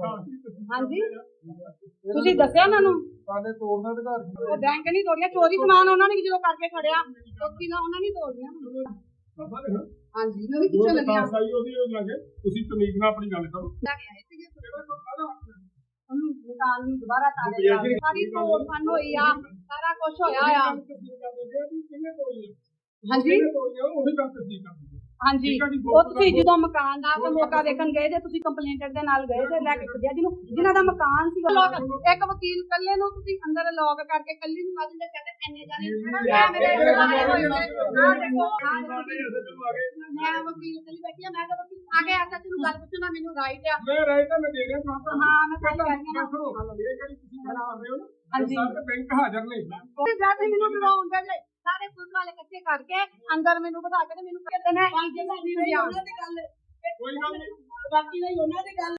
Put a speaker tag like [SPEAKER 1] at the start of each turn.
[SPEAKER 1] ਹਾਂਜੀ। ਤੁਸੀਂ ਦੱਸਿਆ ਉਹਨਾਂ? ਨੂੰ
[SPEAKER 2] ਸਾਡੇ ਤੋੜਨ ਦਾ ਅਧਿਕਾਰ ਸੀ।
[SPEAKER 1] ਉਹ ਬੈਂਕ ਨਹੀਂ ਤੋੜਿਆ ਚੋਰੀ ਸਮਾਨ ਉਹਨਾਂ ਨੇ ਜਦੋਂ ਕਰਕੇ ਖੜਿਆ ਲੋਕੀ ਨਾ ਉਹਨਾਂ ਨੇ ਤੋੜਿਆ ਹਾਂਜੀ ਮੈਂ ਵੀ ਪਿੱਛੇ ਲੱਗਿਆ?
[SPEAKER 2] ਸਾਈ ਉਹਦੀ ਉਹ ਲੱਗੇ। ਤੁਸੀਂ ਤਮੀਜ਼ ਨਾਲ ਆਪਣੀ ਗੱਲ ਕਰੋ।
[SPEAKER 1] ਉਹਨੂੰ ਦੁਕਾਨ ਨੂੰ ਦੁਬਾਰਾ ਤਾਲੇ ਲਾ ਦਿੱਤੇ। ਸਾਰੀ ਤੋੜ ਫਨ ਹੋਈ ਆ ਸਾਰਾ ਕੁਝ ਹੋਇਆ ਆ। ਹਾਂਜੀ।
[SPEAKER 2] ਉਹੀ ਗੱਲ ਤਸਦੀਕ ਕਰ ਦਿੰਦੇ
[SPEAKER 1] ਹਾਂਜੀ। ਉਹ ਤੁਸੀਂ ਜਦੋਂ ਮਕਾਨ ਦਾ ਤੇ ਮੌਕਾ ਦੇਖਣ ਗਏ ਤੇ ਤੁਸੀਂ ਕੰਪਲੇਂਟਰ ਦੇ ਨਾਲ ਗਏ ਤੇ ਲੈ ਕੇ ਖੜਿਆ ਜਿਹਨੂੰ ਜਿਨ੍ਹਾਂ ਦਾ ਮਕਾਨ ਸੀ ਇੱਕ ਵਕੀਲ ਕੱਲੇ ਨੂੰ ਤੁਸੀਂ ਅੰਦਰ ਲੌਕ ਕਰਕੇ ਕੱਲੀ ਨੂੰ ਕੱਢ ਦੇ ਕਹਿੰਦੇ ਇੰਨੇ ਜਾਣੇ ਮੈਂ ਵਕੀਲ ਕੱਲੀ ਬੈਠੀ ਆ ਮੈਂ ਤਾਂ ਵਕੀਲ ਆ ਕੇ ਆਸਾ ਤੈਨੂੰ ਗੱਲ ਪੁੱਛਣਾ ਮੈਨੂੰ ਰਾਈਟ ਆ।
[SPEAKER 2] ਮੈਂ ਰਾਇ ਤਾਂ ਮੈਂ ਦੇ ਰਿਹਾ ਤੁਹਾਨੂੰ
[SPEAKER 1] ਹਾਂ ਮੈਂ ਕਹਿ ਰਹੀ ਹਾਂ।
[SPEAKER 2] ਇਹ ਜਿਹੜੀ ਤੁਸੀਂ ਗੱਲ ਕਰ ਰਹੇ ਹੋ ਨਾ
[SPEAKER 1] ਹਾਂਜੀ।
[SPEAKER 2] ਬੈਂਕ ਹਾਜ਼ਰ ਨੇ।
[SPEAKER 1] ਤੇ ਜਦ ਮੈਨੂੰ ਡਰਾਉਂਦੇ ਸਾਰੇ ਪੁਲਿਸ ਵਾਲੇ ਕਰਕੇ ਅੰਦਰ ਮੈਨੂੰ ਬਿਠਾ ਕੇ ਤੇ ਮੈਨੂੰ ਕਹਿੰਦੇ ਨੇ
[SPEAKER 2] ਕੋਈ ਗੱਲ ਨਹੀਂ।
[SPEAKER 1] ਬਾਕੀ ਨਹੀਂ, ਉਹਨਾਂ ਦੀ ਗੱਲ